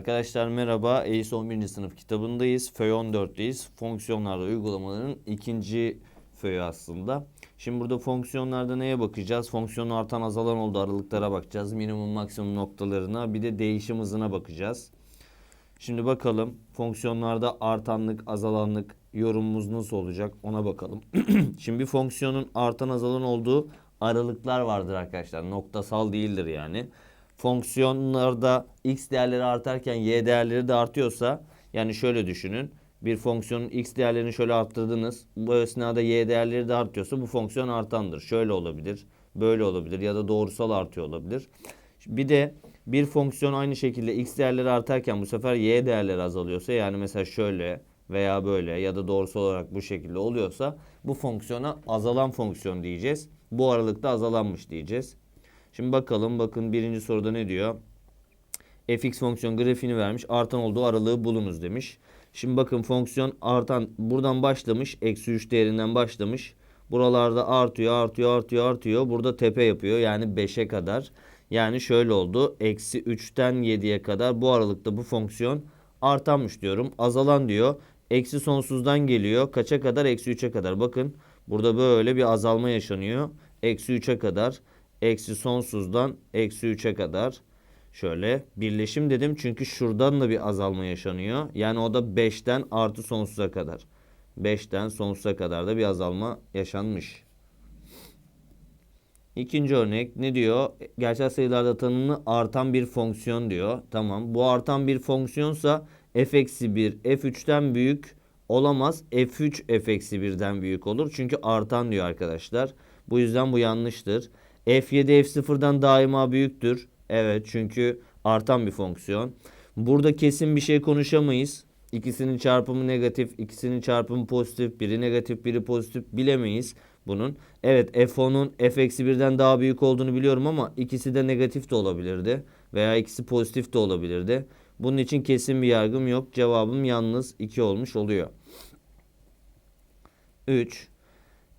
Arkadaşlar merhaba. ACE 11. sınıf kitabındayız. FÖY 14'teyiz. Fonksiyonlarda uygulamaların ikinci föyü aslında. Şimdi burada fonksiyonlarda neye bakacağız? Fonksiyonun artan azalan olduğu aralıklara bakacağız. Minimum maksimum noktalarına bir de değişim hızına bakacağız. Şimdi bakalım fonksiyonlarda artanlık, azalanlık yorumumuz nasıl olacak ona bakalım. Şimdi bir fonksiyonun artan azalan olduğu aralıklar vardır arkadaşlar. Noktasal değildir yani. Fonksiyonlarda x değerleri artarken y değerleri de artıyorsa yani şöyle düşünün. Bir fonksiyonun x değerlerini şöyle arttırdınız. Bu esnada y değerleri de artıyorsa bu fonksiyon artandır. Şöyle olabilir, böyle olabilir ya da doğrusal artıyor olabilir. Bir de bir fonksiyon aynı şekilde x değerleri artarken bu sefer y değerleri azalıyorsa yani mesela şöyle veya böyle ya da doğrusal olarak bu şekilde oluyorsa bu fonksiyona azalan fonksiyon diyeceğiz. Bu aralıkta azalanmış diyeceğiz. Şimdi bakalım bakın birinci soruda ne diyor? fx fonksiyon grafiğini vermiş. Artan olduğu aralığı bulunuz demiş. Şimdi bakın fonksiyon artan buradan başlamış. Eksi 3 değerinden başlamış. Buralarda artıyor artıyor artıyor artıyor. Burada tepe yapıyor yani 5'e kadar. Yani şöyle oldu. Eksi 3'ten 7'ye kadar bu aralıkta bu fonksiyon artanmış diyorum. Azalan diyor. Eksi sonsuzdan geliyor. Kaça kadar? Eksi 3'e kadar. Bakın burada böyle bir azalma yaşanıyor. Eksi 3'e kadar. Eksi sonsuzdan eksi 3'e kadar. Şöyle birleşim dedim çünkü şuradan da bir azalma yaşanıyor. Yani o da 5'ten artı sonsuza kadar. 5'ten sonsuza kadar da bir azalma yaşanmış. İkinci örnek ne diyor? Gerçel sayılarda tanımlı artan bir fonksiyon diyor. Tamam. Bu artan bir fonksiyonsa f eksi 1 f3'ten büyük olamaz. f3 f eksi 1'den büyük olur. Çünkü artan diyor arkadaşlar. Bu yüzden bu yanlıştır. F7 f0'dan daima büyüktür. Evet çünkü artan bir fonksiyon. Burada kesin bir şey konuşamayız. İkisinin çarpımı negatif, ikisinin çarpımı pozitif, biri negatif, biri pozitif bilemeyiz bunun. Evet f10'un f-1'den daha büyük olduğunu biliyorum ama ikisi de negatif de olabilirdi. Veya ikisi pozitif de olabilirdi. Bunun için kesin bir yargım yok. Cevabım yalnız 2 olmuş oluyor. 3.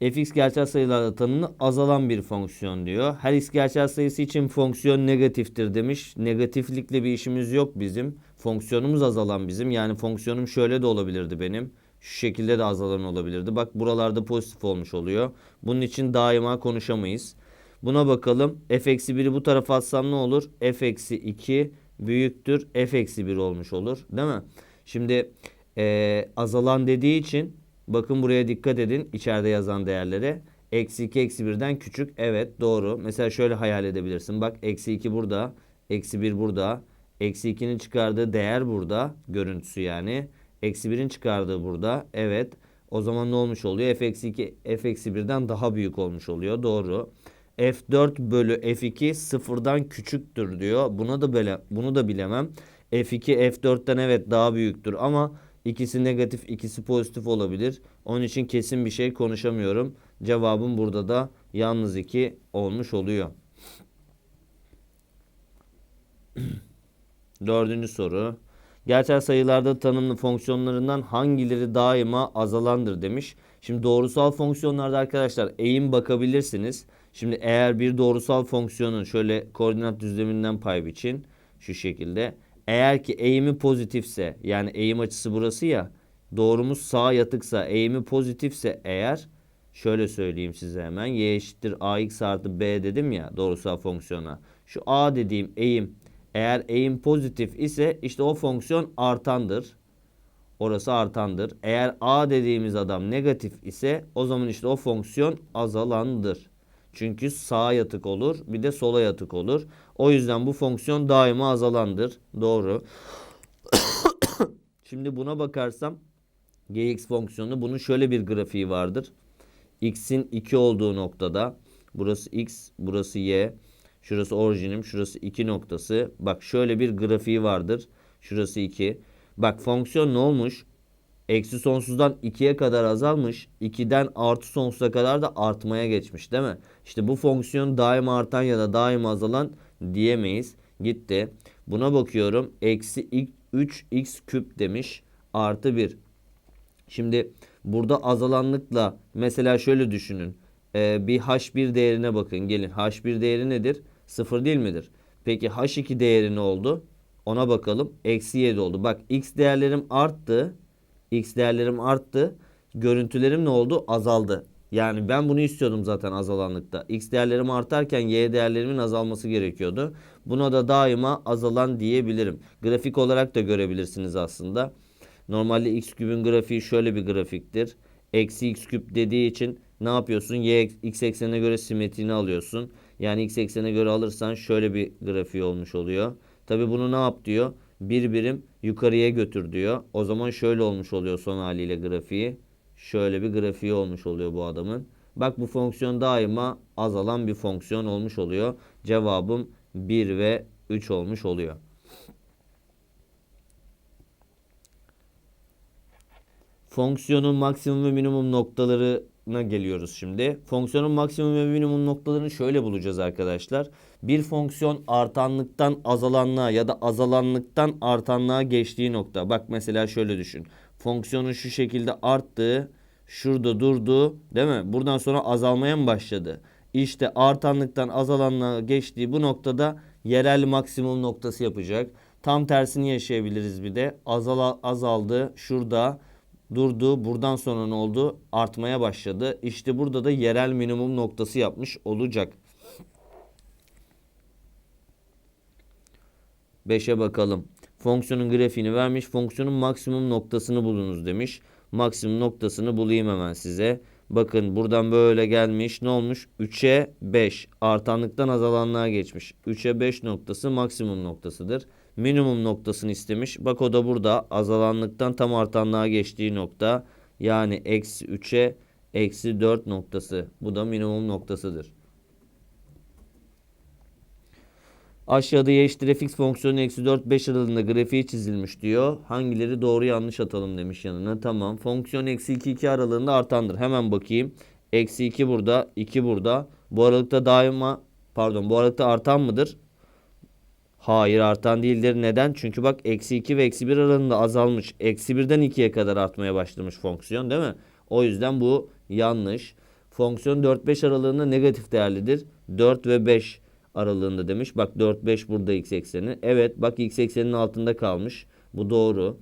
fx gerçel sayılarda tanımlı azalan bir fonksiyon diyor. Her x gerçel sayısı için fonksiyon negatiftir demiş. Negatiflikle bir işimiz yok bizim. Fonksiyonumuz azalan bizim. Yani fonksiyonum şöyle de olabilirdi benim. Şu şekilde de azalan olabilirdi. Bak buralarda pozitif olmuş oluyor. Bunun için daima konuşamayız. Buna bakalım. f-1'i bu tarafa atsam ne olur? f-2 büyüktür. f-1 olmuş olur. Değil mi? Şimdi ee, azalan dediği için bakın buraya dikkat edin. içeride yazan değerlere. Eksi 2 eksi 1'den küçük. Evet doğru. Mesela şöyle hayal edebilirsin. Bak eksi 2 burada. Eksi 1 burada. Eksi 2'nin çıkardığı değer burada. Görüntüsü yani. Eksi 1'in çıkardığı burada. Evet. O zaman ne olmuş oluyor? f eksi 2 f eksi 1'den daha büyük olmuş oluyor. Doğru. f4 bölü f2 sıfırdan küçüktür diyor. Buna da böyle bunu da bilemem. f2 f4'ten evet daha büyüktür ama ikisi negatif ikisi pozitif olabilir. Onun için kesin bir şey konuşamıyorum. Cevabım burada da yalnız 2 olmuş oluyor. Dördüncü soru. Gerçel sayılarda tanımlı fonksiyonlarından hangileri daima azalandır demiş. Şimdi doğrusal fonksiyonlarda arkadaşlar eğim bakabilirsiniz. Şimdi eğer bir doğrusal fonksiyonun şöyle koordinat düzleminden pay biçin şu şekilde. Eğer ki eğimi pozitifse yani eğim açısı burası ya doğrumuz sağa yatıksa eğimi pozitifse eğer şöyle söyleyeyim size hemen y eşittir ax artı b dedim ya doğrusal fonksiyona. Şu a dediğim eğim eğer eğim pozitif ise işte o fonksiyon artandır. Orası artandır. Eğer a dediğimiz adam negatif ise o zaman işte o fonksiyon azalandır. Çünkü sağa yatık olur bir de sola yatık olur. O yüzden bu fonksiyon daima azalandır. Doğru. Şimdi buna bakarsam gx fonksiyonu bunun şöyle bir grafiği vardır. x'in 2 olduğu noktada burası x burası y. Şurası orijinim, şurası 2 noktası. Bak şöyle bir grafiği vardır. Şurası 2. Bak fonksiyon ne olmuş? Eksi sonsuzdan 2'ye kadar azalmış. 2'den artı sonsuza kadar da artmaya geçmiş değil mi? İşte bu fonksiyon daima artan ya da daima azalan diyemeyiz. Gitti. Buna bakıyorum. Eksi 3x küp demiş. Artı 1. Şimdi burada azalanlıkla mesela şöyle düşünün. Ee, bir h1 değerine bakın. Gelin h1 değeri nedir? 0 değil midir? Peki H2 değeri ne oldu? Ona bakalım. Eksi 7 oldu. Bak x değerlerim arttı. X değerlerim arttı. Görüntülerim ne oldu? Azaldı. Yani ben bunu istiyordum zaten azalanlıkta. X değerlerim artarken Y değerlerimin azalması gerekiyordu. Buna da daima azalan diyebilirim. Grafik olarak da görebilirsiniz aslında. Normalde x küpün grafiği şöyle bir grafiktir. Eksi x küp dediği için ne yapıyorsun? Y x eksenine göre simetriğini alıyorsun. Yani x eksenine göre alırsan şöyle bir grafiği olmuş oluyor. Tabi bunu ne yap diyor? Bir birim yukarıya götür diyor. O zaman şöyle olmuş oluyor son haliyle grafiği. Şöyle bir grafiği olmuş oluyor bu adamın. Bak bu fonksiyon daima azalan bir fonksiyon olmuş oluyor. Cevabım 1 ve 3 olmuş oluyor. Fonksiyonun maksimum ve minimum noktalarına geliyoruz şimdi. Fonksiyonun maksimum ve minimum noktalarını şöyle bulacağız arkadaşlar. Bir fonksiyon artanlıktan azalanlığa ya da azalanlıktan artanlığa geçtiği nokta. Bak mesela şöyle düşün. Fonksiyonun şu şekilde arttığı, şurada durdu, değil mi? Buradan sonra azalmaya mı başladı? İşte artanlıktan azalanlığa geçtiği bu noktada yerel maksimum noktası yapacak. Tam tersini yaşayabiliriz bir de. Azala, azaldı şurada durdu. Buradan sonra ne oldu? Artmaya başladı. İşte burada da yerel minimum noktası yapmış olacak. 5'e bakalım. Fonksiyonun grafiğini vermiş. Fonksiyonun maksimum noktasını bulunuz demiş. Maksimum noktasını bulayım hemen size. Bakın buradan böyle gelmiş. Ne olmuş? 3'e 5. Artanlıktan azalanlığa geçmiş. 3'e 5 noktası maksimum noktasıdır. Minimum noktasını istemiş. Bak o da burada. Azalanlıktan tam artanlığa geçtiği nokta. Yani eksi 3'e eksi 4 noktası. Bu da minimum noktasıdır. Aşağıda y eşittir fx fonksiyonu eksi 4 5 aralığında grafiği çizilmiş diyor. Hangileri doğru yanlış atalım demiş yanına. Tamam. Fonksiyon eksi 2 2 aralığında artandır. Hemen bakayım. Eksi 2 burada 2 burada. Bu aralıkta daima pardon bu aralıkta artan mıdır? Hayır artan değildir. Neden? Çünkü bak eksi 2 ve eksi 1 aralığında azalmış. Eksi 1'den 2'ye kadar artmaya başlamış fonksiyon değil mi? O yüzden bu yanlış. Fonksiyon 4-5 aralığında negatif değerlidir. 4 ve 5 aralığında demiş. Bak 4 5 burada x ekseni. Evet bak x ekseninin altında kalmış. Bu doğru.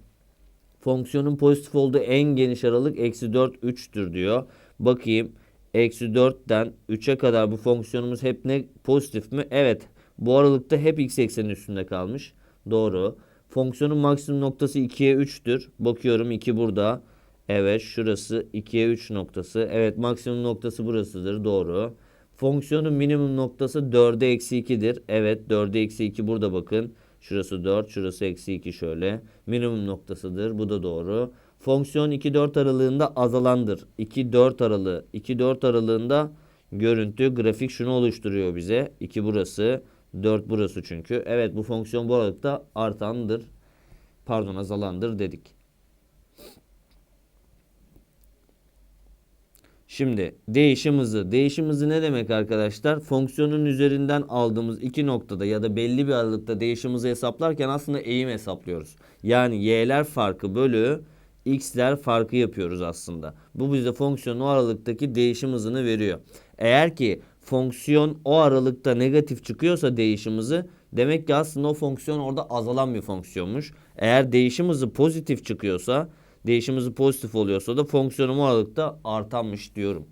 Fonksiyonun pozitif olduğu en geniş aralık eksi 4 3'tür diyor. Bakayım. Eksi 4'ten 3'e kadar bu fonksiyonumuz hep ne pozitif mi? Evet. Bu aralıkta hep x eksenin üstünde kalmış. Doğru. Fonksiyonun maksimum noktası 2'ye 3'tür. Bakıyorum 2 burada. Evet şurası 2'ye 3 noktası. Evet maksimum noktası burasıdır. Doğru. Fonksiyonun minimum noktası 4'e eksi 2'dir. Evet 4'e eksi 2 burada bakın. Şurası 4, şurası eksi 2 şöyle. Minimum noktasıdır. Bu da doğru. Fonksiyon 2-4 aralığında azalandır. 2-4 aralığı. 2-4 aralığında görüntü grafik şunu oluşturuyor bize. 2 burası, 4 burası çünkü. Evet bu fonksiyon bu aralıkta artandır. Pardon azalandır dedik. Şimdi değişim hızı. Değişim hızı ne demek arkadaşlar? Fonksiyonun üzerinden aldığımız iki noktada ya da belli bir aralıkta değişim hızı hesaplarken aslında eğim hesaplıyoruz. Yani y'ler farkı bölü x'ler farkı yapıyoruz aslında. Bu bize fonksiyonun o aralıktaki değişim hızını veriyor. Eğer ki fonksiyon o aralıkta negatif çıkıyorsa değişim hızı demek ki aslında o fonksiyon orada azalan bir fonksiyonmuş. Eğer değişim hızı pozitif çıkıyorsa değişim pozitif oluyorsa da fonksiyonum aralıkta artanmış diyorum.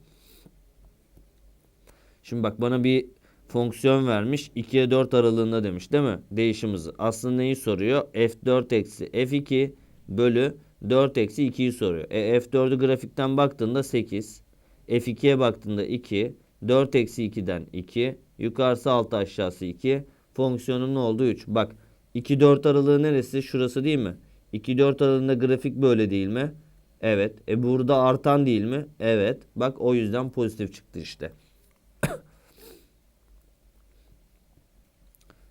Şimdi bak bana bir fonksiyon vermiş 2'ye 4 aralığında demiş değil mi? Değişim hızı. Aslında neyi soruyor? F4 eksi F2 bölü 4 eksi 2'yi soruyor. E, F4'ü grafikten baktığında 8. F2'ye baktığında 2. 4 eksi 2'den 2. Yukarısı 6 aşağısı 2. Fonksiyonun ne oldu? 3. Bak 2-4 aralığı neresi? Şurası değil mi? 2-4 aralığında grafik böyle değil mi? Evet. E burada artan değil mi? Evet. Bak o yüzden pozitif çıktı işte.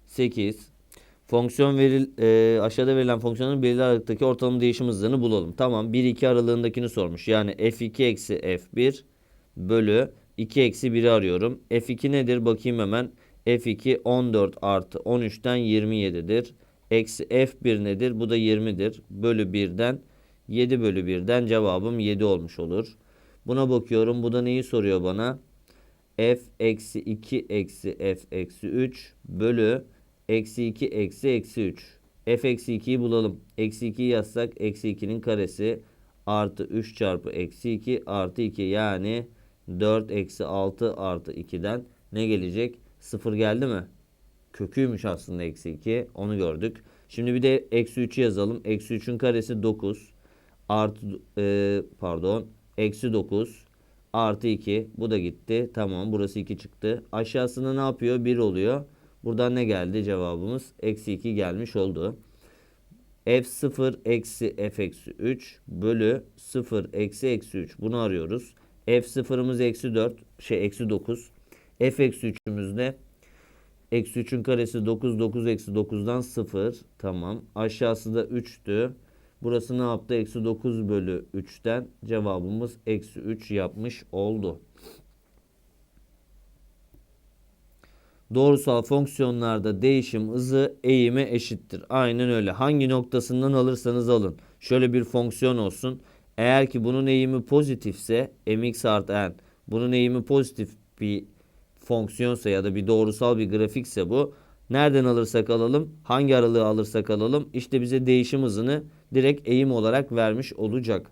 8. Fonksiyon veril e, aşağıda verilen fonksiyonun belirli aralıktaki ortalama değişim hızlarını bulalım. Tamam 1-2 aralığındakini sormuş. Yani f2 eksi f1 bölü 2 eksi 1'i arıyorum. f2 nedir? Bakayım hemen. f2 14 artı 13'ten 27'dir. Eksi f1 nedir? Bu da 20'dir. Bölü 1'den 7 bölü 1'den cevabım 7 olmuş olur. Buna bakıyorum. Bu da neyi soruyor bana? f eksi 2 eksi f eksi 3 bölü eksi 2 eksi eksi 3. f eksi 2'yi bulalım. Eksi 2'yi yazsak eksi 2'nin karesi artı 3 çarpı eksi 2 artı 2 yani 4 eksi 6 artı 2'den ne gelecek? 0 geldi mi? Köküymüş aslında eksi 2 onu gördük. Şimdi bir de eksi 3'ü yazalım. Eksi 3'ün karesi 9 artı e, pardon eksi 9 artı 2 bu da gitti. Tamam burası 2 çıktı. Aşağısında ne yapıyor? 1 oluyor. Buradan ne geldi? Cevabımız eksi 2 gelmiş oldu. f0 eksi f eksi 3 bölü 0 eksi eksi 3 bunu arıyoruz. f0'ımız eksi 4 şey eksi 9. f eksi 3'ümüz ne? Eksi 3'ün karesi 9 9 eksi 9'dan 0 tamam. Aşağısı da 3'tü. Burası ne yaptı? Eksi 9 bölü 3'ten cevabımız eksi 3 yapmış oldu. Doğrusal fonksiyonlarda değişim hızı eğime eşittir. Aynen öyle. Hangi noktasından alırsanız alın. Şöyle bir fonksiyon olsun. Eğer ki bunun eğimi pozitifse mx artı n. Bunun eğimi pozitif bir fonksiyonsa ya da bir doğrusal bir grafikse bu. Nereden alırsak alalım, hangi aralığı alırsak alalım işte bize değişim hızını direkt eğim olarak vermiş olacak.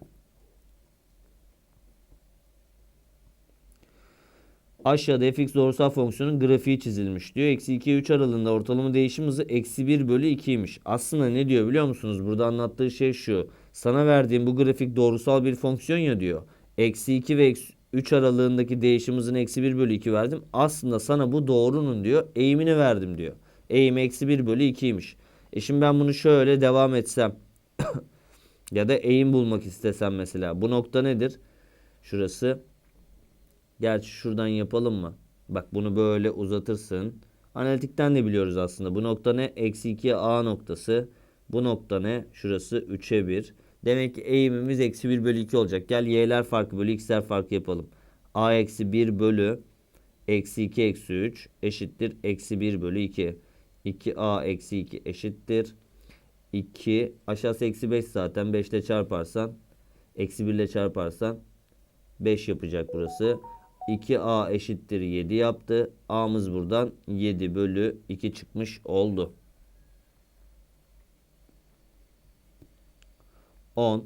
Aşağıda fx doğrusal fonksiyonun grafiği çizilmiş diyor. Eksi 2 3 aralığında ortalama değişim hızı eksi 1 bölü 2'ymiş. Aslında ne diyor biliyor musunuz? Burada anlattığı şey şu. Sana verdiğim bu grafik doğrusal bir fonksiyon ya diyor. Eksi 2 ve eksi 3 aralığındaki değişim eksi 1 bölü 2 verdim. Aslında sana bu doğrunun diyor eğimini verdim diyor. Eğim eksi 1 bölü 2'ymiş. E şimdi ben bunu şöyle devam etsem. ya da eğim bulmak istesem mesela. Bu nokta nedir? Şurası. Gerçi şuradan yapalım mı? Bak bunu böyle uzatırsın. Analitikten de biliyoruz aslında. Bu nokta ne? Eksi 2 A noktası. Bu nokta ne? Şurası 3'e 1. Demek ki eğimimiz eksi 1 bölü 2 olacak. Gel y'ler farkı bölü x'ler farkı yapalım. A eksi 1 bölü eksi 2 eksi 3 eşittir. Eksi 1 bölü 2. 2a eksi 2 eşittir. 2 aşağısı eksi 5 zaten 5 ile çarparsan eksi 1 ile çarparsan 5 yapacak burası. 2a eşittir 7 yaptı. a'mız buradan 7 bölü 2 çıkmış oldu. 10.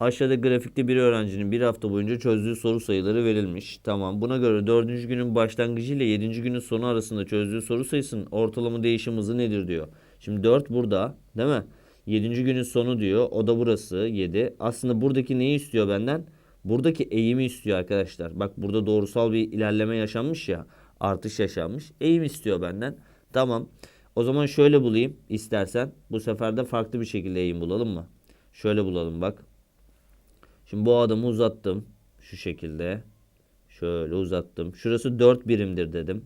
Aşağıda grafikte bir öğrencinin bir hafta boyunca çözdüğü soru sayıları verilmiş. Tamam. Buna göre 4. günün başlangıcı ile 7. günün sonu arasında çözdüğü soru sayısının ortalama değişim hızı nedir diyor. Şimdi 4 burada değil mi? 7. günün sonu diyor. O da burası 7. Aslında buradaki neyi istiyor benden? Buradaki eğimi istiyor arkadaşlar. Bak burada doğrusal bir ilerleme yaşanmış ya. Artış yaşanmış. Eğim istiyor benden. Tamam. O zaman şöyle bulayım istersen. Bu sefer de farklı bir şekilde eğim bulalım mı? Şöyle bulalım bak. Şimdi bu adamı uzattım. Şu şekilde. Şöyle uzattım. Şurası 4 birimdir dedim.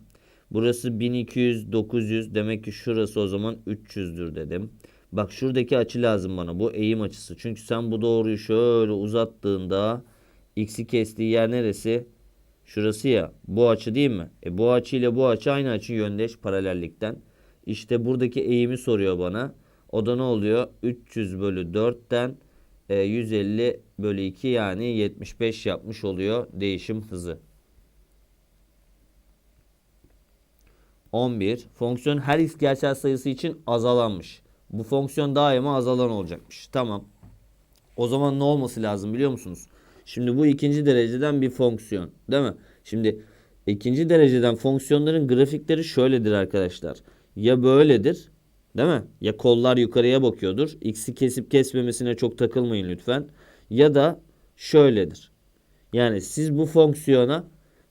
Burası 1200, 900. Demek ki şurası o zaman 300'dür dedim. Bak şuradaki açı lazım bana. Bu eğim açısı. Çünkü sen bu doğruyu şöyle uzattığında x'i kestiği yer neresi? Şurası ya. Bu açı değil mi? E bu açı ile bu açı aynı açı yöndeş paralellikten. İşte buradaki eğimi soruyor bana. O da ne oluyor? 300 bölü 4'ten 150 e, bölü 2 yani 75 yapmış oluyor değişim hızı. 11. Fonksiyon her x gerçel sayısı için azalanmış. Bu fonksiyon daima azalan olacakmış. Tamam. O zaman ne olması lazım biliyor musunuz? Şimdi bu ikinci dereceden bir fonksiyon. Değil mi? Şimdi ikinci dereceden fonksiyonların grafikleri şöyledir arkadaşlar. Ya böyledir Değil mi? Ya kollar yukarıya bakıyordur. X'i kesip kesmemesine çok takılmayın lütfen. Ya da şöyledir. Yani siz bu fonksiyona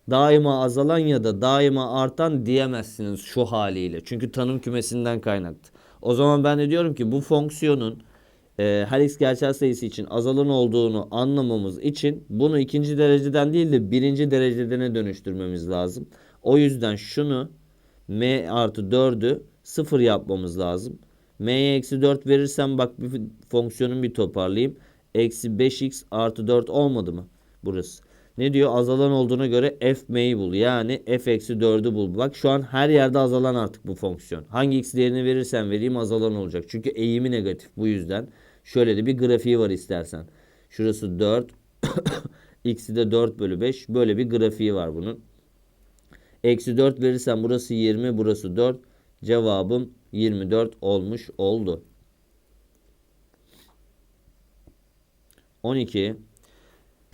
daima azalan ya da daima artan diyemezsiniz şu haliyle. Çünkü tanım kümesinden kaynaklı. O zaman ben de diyorum ki bu fonksiyonun e, her x gerçel sayısı için azalan olduğunu anlamamız için bunu ikinci dereceden değil de birinci derecedene dönüştürmemiz lazım. O yüzden şunu m artı 4'ü 0 yapmamız lazım. m'ye eksi 4 verirsem bak bir fonksiyonun bir toparlayayım. Eksi 5x artı 4 olmadı mı? Burası. Ne diyor? Azalan olduğuna göre f m'yi bul. Yani f eksi 4'ü bul. Bak şu an her yerde azalan artık bu fonksiyon. Hangi x değerini verirsen vereyim azalan olacak. Çünkü eğimi negatif bu yüzden. Şöyle de bir grafiği var istersen. Şurası 4. x'i de 4 bölü 5. Böyle bir grafiği var bunun. Eksi 4 verirsen burası 20 burası 4. Cevabım 24 olmuş oldu. 12.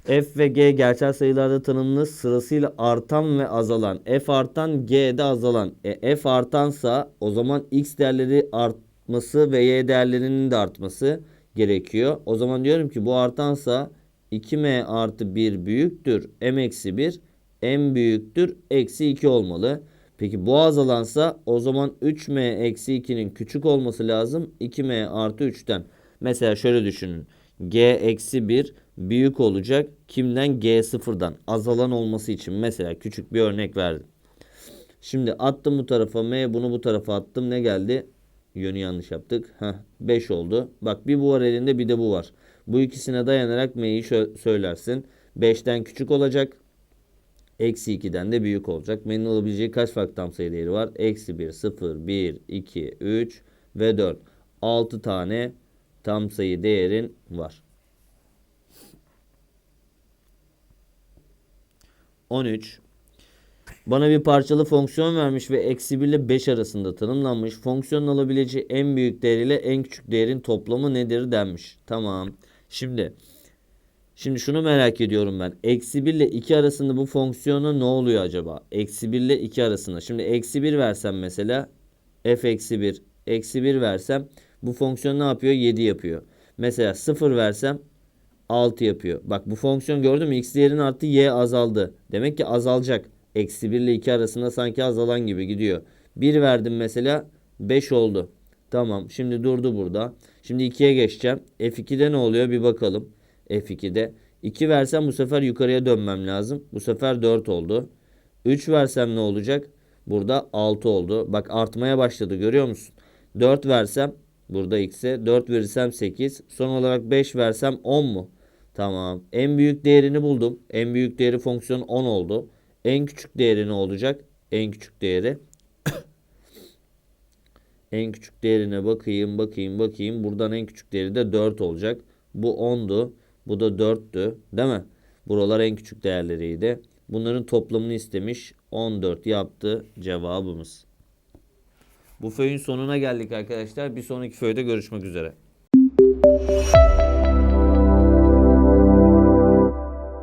F ve G gerçel sayılarda tanımlı sırasıyla artan ve azalan. F artan G de azalan. E, F artansa o zaman X değerleri artması ve Y değerlerinin de artması gerekiyor. O zaman diyorum ki bu artansa 2M artı 1 büyüktür. M eksi 1 M büyüktür. Eksi 2 olmalı. Peki bu azalansa o zaman 3M eksi 2'nin küçük olması lazım. 2M artı 3'ten. Mesela şöyle düşünün. G eksi 1 büyük olacak. Kimden? G sıfırdan. Azalan olması için. Mesela küçük bir örnek verdim. Şimdi attım bu tarafa M bunu bu tarafa attım. Ne geldi? Yönü yanlış yaptık. Heh, 5 oldu. Bak bir bu var elinde bir de bu var. Bu ikisine dayanarak M'yi söylersin. 5'ten küçük olacak. Eksi 2'den de büyük olacak. M'nin alabileceği kaç farklı tam sayı değeri var? Eksi 1, 0, 1, 2, 3 ve 4. 6 tane tam sayı değerin var. 13. Bana bir parçalı fonksiyon vermiş ve eksi 1 ile 5 arasında tanımlanmış. Fonksiyonun alabileceği en büyük değer ile en küçük değerin toplamı nedir denmiş. Tamam. Şimdi Şimdi şunu merak ediyorum ben. Eksi 1 ile 2 arasında bu fonksiyona ne oluyor acaba? Eksi 1 ile 2 arasında. Şimdi eksi 1 versem mesela f eksi 1 eksi 1 versem bu fonksiyon ne yapıyor? 7 yapıyor. Mesela 0 versem 6 yapıyor. Bak bu fonksiyon gördün mü? X değerinin arttı y azaldı. Demek ki azalacak. Eksi 1 ile 2 arasında sanki azalan gibi gidiyor. 1 verdim mesela 5 oldu. Tamam şimdi durdu burada. Şimdi 2'ye geçeceğim. F2'de ne oluyor bir bakalım. F2'de. 2 versem bu sefer yukarıya dönmem lazım. Bu sefer 4 oldu. 3 versem ne olacak? Burada 6 oldu. Bak artmaya başladı görüyor musun? 4 versem burada x'e 4 verirsem 8. Son olarak 5 versem 10 mu? Tamam. En büyük değerini buldum. En büyük değeri fonksiyon 10 oldu. En küçük değeri ne olacak? En küçük değeri en küçük değerine bakayım, bakayım, bakayım. Buradan en küçük değeri de 4 olacak. Bu 10'du. Bu da 4'tü. Değil mi? Buralar en küçük değerleriydi. Bunların toplamını istemiş. 14 yaptı cevabımız. Bu föyün sonuna geldik arkadaşlar. Bir sonraki föyde görüşmek üzere.